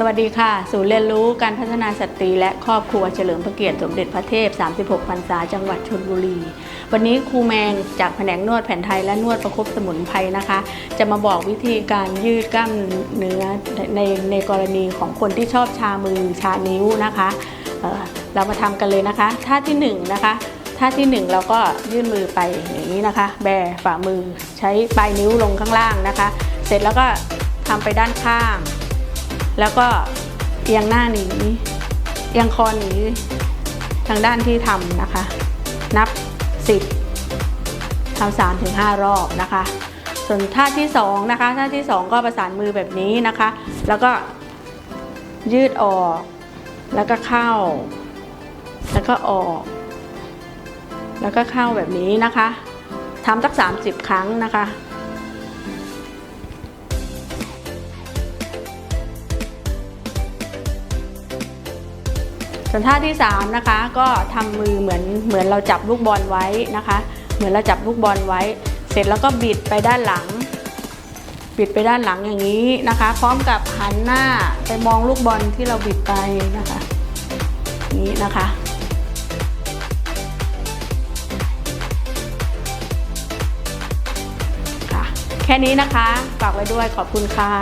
สวัสดีค่ะ ศูนย์เรียนรู้การพัฒนาสตรีและครอบครัวเฉลิมพระเกียรติสมเด็จพระเทพ 36 พรรษา จังหวัดชลบุรี วันนี้ครูแมงจากแผนกนวดแผนไทยและนวดประคบสมุนไพรนะคะ จะมาบอกวิธีการยืดกล้ามเนื้อในในกรณีของคนที่ชอบชามือชานิ้วนะคะเเรามาทำกันเลยนะคะ ท่าที่หนึ่งนะคะท่าที่หนึ่งเราก็ยื่นมือไปอย่างนี้นะคะ แบฝ่ามือใช้ปลายนิ้วลงข้างล่างนะคะ เสร็จแล้วก็ทำไปด้านข้าง แล้วก็เอียงหน้าหนีเอียงคอหนีทางด้านที่ทำนะคะ นับ 10ทำ3ถึง5รอบนะคะ ส่วนท่าที่2นะคะท่าที่ 2 ก็ประสานมือแบบนี้นะคะ แล้วก็ยืดออก แล้วก็เข้า แล้วก็ออก แล้วก็เข้าแบบนี้นะคะทำสัก 30 ครั้งนะคะ ส่วนท่าที่3นะคะก็ทำมือเหมือนเหมือนเราจับลูกบอลไว้นะคะ เหมือนเราจับลูกบอลไว้ เสร็จแล้วก็บิดไปด้านหลัง บิดไปด้านหลังอย่างนี้นะคะ พร้อมกับหันหน้าไปมองลูกบอลที่เราบิดไปนะคะนี้นะคะค่ะแค่นี้นะคะ ฝากไว้ด้วยขอบคุณค่ะ